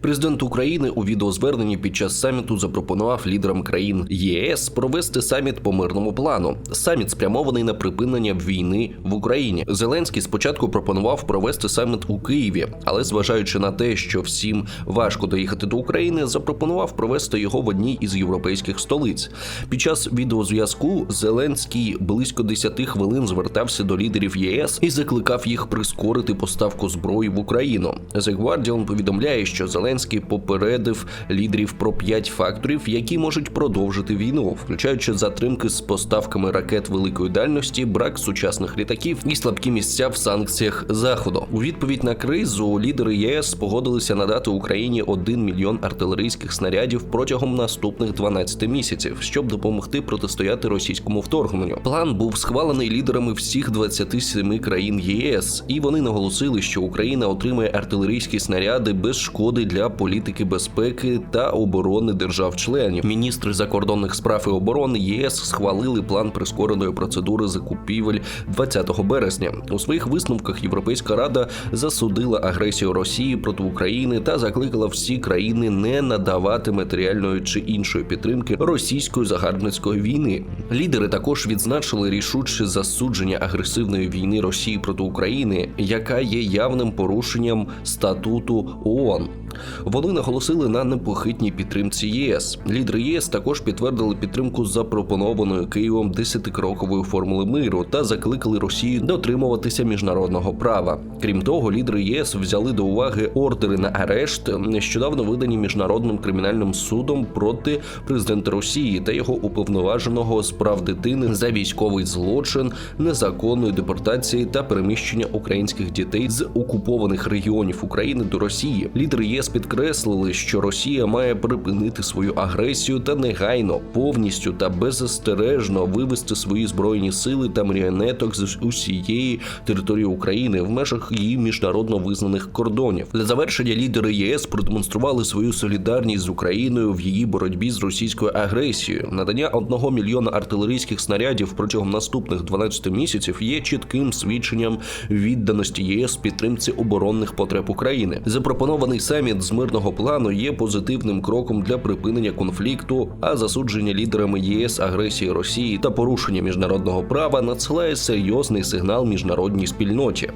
Президент України у відеозверненні під час саміту запропонував лідерам країн ЄС провести саміт по мирному плану. Саміт спрямований на припинення війни в Україні. Зеленський спочатку пропонував провести саміт у Києві, але зважаючи на те, що всім важко доїхати до України, запропонував провести його в одній із європейських столиць. Під час відеозв'язку Зеленський близько 10 хвилин звертався до лідерів ЄС і закликав їх прискорити поставку зброї в Україну. The Guardian повідомляє, що Зеленський попередив лідерів про п'ять факторів, які можуть продовжити війну, включаючи затримки з поставками ракет великої дальності, брак сучасних літаків і слабкі місця в санкціях заходу. У відповідь на кризу лідери ЄС погодилися надати Україні 1 мільйон артилерійських снарядів протягом наступних 12 місяців, щоб допомогти протистояти російському вторгненню. План був схвалений лідерами всіх 27 країн ЄС, і вони наголосили, що Україна отримає артилерійські снаряди без шкоди для політики безпеки та оборони держав-членів. Міністри закордонних справ і оборони ЄС схвалили план прискореної процедури закупівель 20 березня. У своїх висновках Європейська рада засудила агресію Росії проти України та закликала всі країни не надавати матеріальної чи іншої підтримки російської загарбницької війни. Лідери також відзначили рішуче засудження агресивної війни Росії проти України, яка є явним порушенням статуту ООН. Вони наголосили на непохитній підтримці ЄС. Лідери ЄС також підтвердили підтримку запропонованої Києвом 10-крокової формули миру та закликали Росію дотримуватися міжнародного права. Крім того, лідери ЄС взяли до уваги ордери на арешт, нещодавно видані міжнародним кримінальним судом проти президента Росії та його уповноваженого з прав дитини за військовий злочин, незаконної депортації та переміщення українських дітей з окупованих регіонів України до Росії. Лідери ЄС підкреслили, що Росія має припинити свою агресію та негайно, повністю та беззастережно вивести свої збройні сили та маріонеток з усієї території України в межах її міжнародно визнаних кордонів. Для завершення лідери ЄС продемонстрували свою солідарність з Україною в її боротьбі з російською агресією. Надання одного мільйона артилерійських снарядів протягом наступних 12 місяців є чітким свідченням відданості ЄС підтримці оборонних потреб України. Запропонований саміт з мирного плану є позитивним кроком для припинення конфлікту, а засудження лідерами ЄС агресії Росії та порушення міжнародного права надсилає серйозний сигнал міжнародній спільноті.